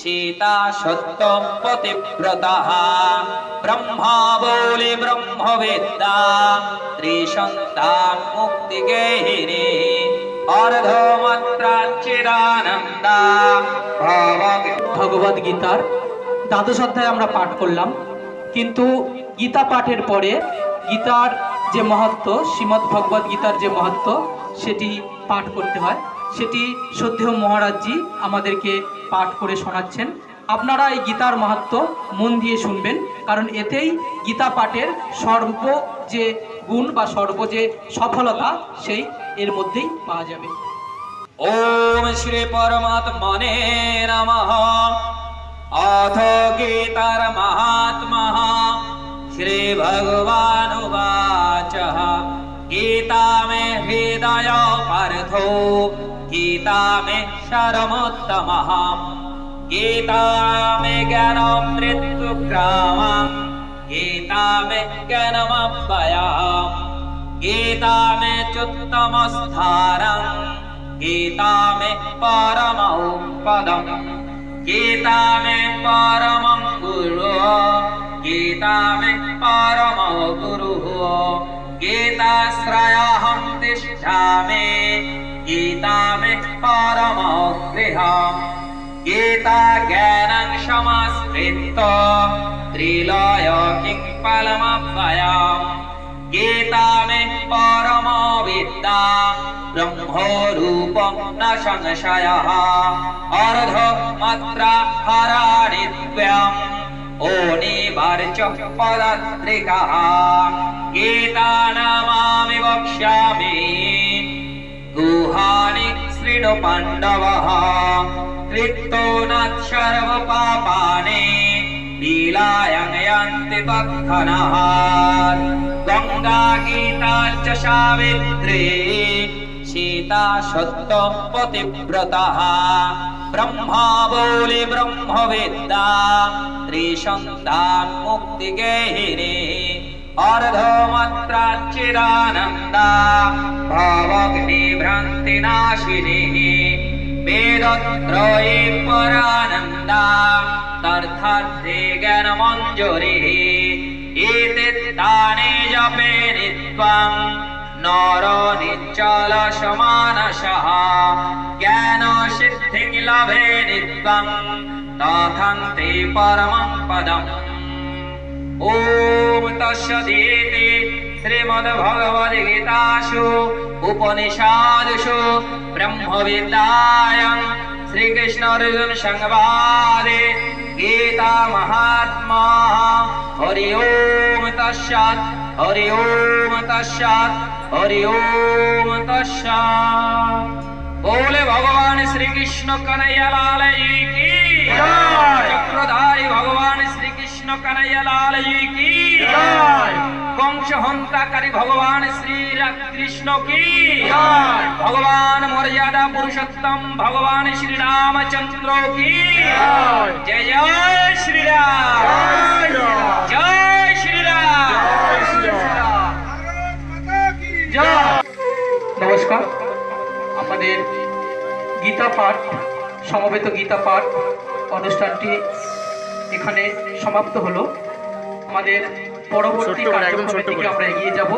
সীতা সত্য পতিব্রতা, ব্রহ্মা বলে ব্রহ্মবিদ্যা, ত্রিসন্তান মুক্তি গেহিনী অর্ধমাত্রাচিদানন্দা ভবগ ভগবদ গীতার দ্বাদশ অধ্যায় আমরা পাঠ করলাম, কিন্তু গীতা পাঠের পরে গীতার যে মহত্ব, শ্রীমদ্ ভগবদ গীতার যে মহত্ব, সেটি পাঠ করতে হয়। সেটি শ্রদ্ধেয় মহারাজজি আমাদেরকে পাঠ করে শোনাচ্ছেন। আপনারা এই গীতার মাহাত্ম মন দিয়ে শুনবেন, কারণ এতেই গীতা পাঠের সর্ব যে গুণ বা সর্ব যে সফলতা সেই এর মধ্যেই পাওয়া যাবে। ওম শ্রী পরমাত্মনে নমঃ। অথ গীতার মা पार्थो गीता मे शरमोत्तमः गीता मे ज्ञानमृत्युग्रामम् गीता मे ज्ञानमव्ययम् गीता मे चुत्तमस्थानम् गीता मे परमौ पदम् गीता मे परमं गुरु गीता मे मे परमो गृहम् गीता ज्ञानं समाश्रित्य त्रिलय किं फलमव्ययम् गीता मे परमो विद्या ब्रह्मरूपं न संशयः। अर्धमात्रा हराणित्वम् ओनिवार्च पदत्रिकः गीता नमामि वक्ष्यामि गुहानि शृणु पाण्डवः कृतो न सर्वपापानि लीलायं यान्ति तत्खनः गङ्गा गीता च सावित्री सीता सत्य पतिव्रतः ब्रह्मा बोले ब्रह्मवेद्दा त्रिसन्तान मुक्तिगेहिनी अर्धमात्राच्चिदानन्दा भवग्निभ्रान्तिनाशिनी वेदत्रये परानन्दा तर्थार्थे ज्ञानमञ्जुरिः एते तानि जपे नित्वं नर निश्चल समानसः ज्ञानसिद्धिं लभे नित्वं तथन्ते परमं पदम् ॐ तस्सदिति श्रीमद्भगवद्गीतासु उपनिषादुषु ब्रह्मविद्यायां श्रीकृष्णार्जुन संवादे गीता महात्मा हरि ओम तस्सात् हरि ओम तस्सात् हरि ओम तस्सात् बोले भगवान श्री कृष्ण कन्हैया लाल जी की चक्रधारी भगवान श्री कृष्ण कन्हैया জয় কি কংস হন্তাকারী ভগবান শ্রী কৃষ্ণ কি ভগবান মর্যাদা পুরুষোত্তম ভগবান শ্রীরামচন্দ্র কি জয় জয় শ্রীরাম। জয় শ্রীরাম। নমস্কার। আমাদের গীতা পাঠ সমবেত গীতা পাঠ অনুষ্ঠানটি এখানে সমাপ্ত হলো। আমাদের পরবর্তী কার্যক্রমের দিকে আমরা এগিয়ে যাব।